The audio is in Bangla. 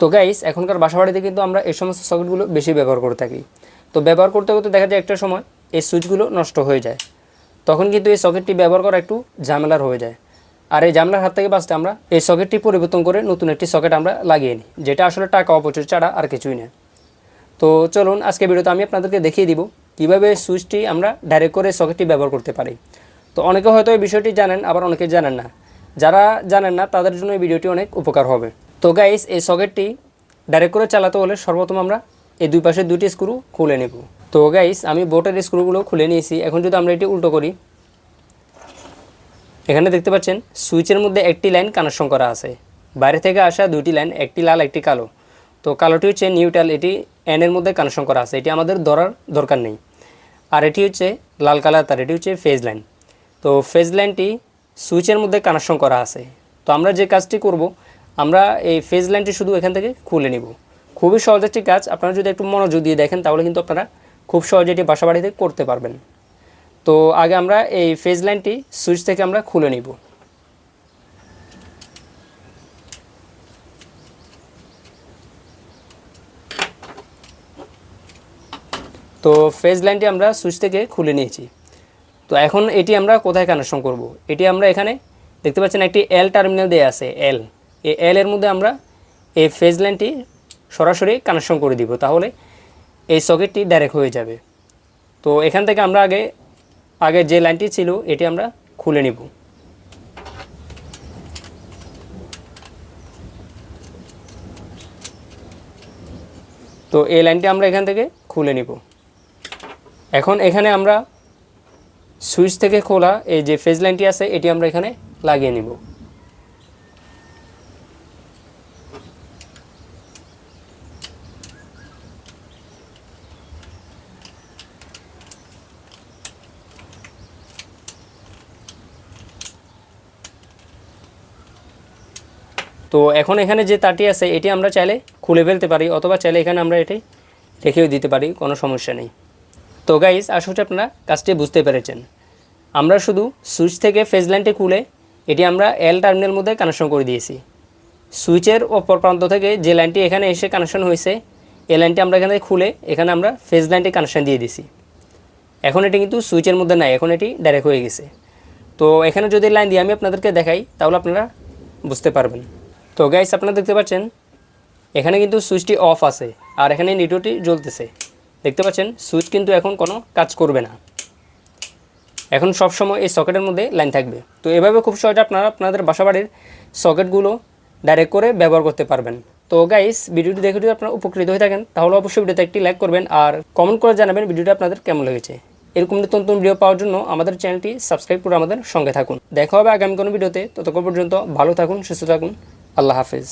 তো গাইস এখনকার বাসাবাড়িতে কিন্তু আমরা এই সমস্ত সকেটগুলো বেশি ব্যবহার করে থাকি। তো ব্যবহার করতে করতে দেখা যায় একটা সময় এই সুইচগুলো নষ্ট হয়ে যায়। তখন কিন্তু এই সকেটটি ব্যবহার করা একটু ঝামেলার হয়ে যায়। আর এই ঝামেলার হাত থেকে বাঁচতে আমরা এই সকেটটি পরিবর্তন করে নতুন একটি সকেট আমরা লাগিয়ে নিই, যেটা আসলে টাকা অপচয় ছাড়া আর কিছুই না। তো চলুন আজকে ভিডিওতে আমি আপনাদেরকে দেখিয়ে দিব কীভাবে সুইচটি আমরা ডাইরেক্ট করে সকেটটি ব্যবহার করতে পারি। তো অনেকে হয়তো এই বিষয়টি জানেন, আবার অনেকে জানেন না। যারা জানেন না, তাদের জন্য এই ভিডিওটি অনেক উপকার হবে। তো গাইস এই সকেটটি ডাইরেক্ট করে চালাতে হলে সর্বপ্রথম আমরা এই দুই পাশে দুটি স্ক্রু খুলে নেব। তো গাইস আমি বোটের স্ক্রুগুলো খুলে নিয়েছি। এখন যদি আমরা এটি উল্টো করি, এখানে দেখতে পাচ্ছেন সুইচের মধ্যে একটি লাইন কানেকশন করা আছে। বাইরে থেকে আসা দুইটি লাইন একটি লাল, একটি কালো। তো কালোটি হচ্ছে নিউট্রাল এটি এনের মধ্যে কানেকশন করা আছে। এটি আমাদের ধরার দরকার নেই। আর এটি হচ্ছে লাল কালার, তার এটি হচ্ছে ফেজ লাইন তো ফেজ লাইনটি সুইচের মধ্যে কানেকশন করা আছে। তো আমরা যে কাজটি করব আমরা এই ফেজ লাইনটি শুধু এখান থেকে খুলে নিব। খুবই সহজ একটি কাজ। আপনারা যদি একটু মনোযোগ দিয়ে দেখেন, তাহলে কিন্তু আপনারা খুব সহজে এটি বাসা বাড়িতে করতে পারবেন। তো আগে আমরা এই ফেজ লাইনটি সুইচ থেকে আমরা খুলে নিব। তো ফেজ লাইনটি আমরা সুইচ থেকে খুলে নিয়েছি। তো এখন এটি আমরা কোথায় কানেকশন করব। এটি আমরা এখানে দেখতে পাচ্ছেন একটি এল টার্মিনাল দেওয়া আছে এল এই এল এর মধ্যে আমরা এই ফেজ লাইনটি সরাসরি কানেকশন করে দিব, তাহলে এই সকেটটি ডাইরেক্ট হয়ে যাবে। তো এখান থেকে আমরা আগে আগে যে লাইনটি ছিল, এটি আমরা খুলে নিব। তো এই লাইনটি আমরা এখান থেকে খুলে নিব। এখন এখানে আমরা সুইচ থেকে খোলা এই যে ফেজ লাইনটি আছে, এটি আমরা এখানে লাগিয়ে নিব। তো এখন এখানে যে তারটি আছে, এটি আমরা চাইলে খুলে ফেলতে পারি, অথবা চাইলে এখানে আমরা এটি রেখেও দিতে পারি, কোনো সমস্যা নেই। তো গাইজ আশা করছি আপনারা কাজটি বুঝতে পেরেছেন। আমরা শুধু সুইচ থেকে ফেজ লাইনটি খুলে এটি আমরা এল টার্মিনাল মধ্যে কানেকশন করে দিয়েছি। সুইচের অপর প্রান্ত থেকে যে লাইনটি এখানে এসে কানেকশন হয়েছে, এই লাইনটি আমরা এখানে খুলে এখানে আমরা ফেজ লাইনটি কানেকশন দিয়ে দিছি এখন এটি কিন্তু সুইচের মধ্যে নাই, এখন এটি ডাইরেক্ট হয়ে গেছে। তো এখানে যদি লাইন দিয়ে আমি আপনাদেরকে দেখাই, তাহলে আপনারা বুঝতে পারবেন। তো গাইস আপনারা দেখতে পাচ্ছেন, এখানে কিন্তু সুইচটি অফ আছে, আর এখানে নিটোটি জ্বলতেছে। দেখতে পাচ্ছেন সুইচ কিন্তু এখন কোনো কাজ করবে না। এখন সব সময় এই সকেটের মধ্যে লাইন থাকবে। তো এভাবে খুব সহজে আপনারা আপনাদের বাসাবাড়ির সকেটগুলো ডাইরেক্ট করে ব্যবহার করতে পারবেন। তো গাইস ভিডিওটি দেখে যদি আপনারা উপকৃত হয়ে থাকেন, তাহলে অবশ্যই ভিডিওতে একটি লাইক করবেন, আর কমেন্ট করে জানাবেন ভিডিওটি আপনাদের কেমন লেগেছে। এরকম নতুন নতুন ভিডিও পাওয়ার জন্য আমাদের চ্যানেলটি সাবস্ক্রাইব করে আমাদের সঙ্গে থাকুন। দেখা হবে আগামী কোনো ভিডিওতে ততক্ষণ পর্যন্ত ভালো থাকুন, সুস্থ থাকুন। আল্লাহ হাফেজ।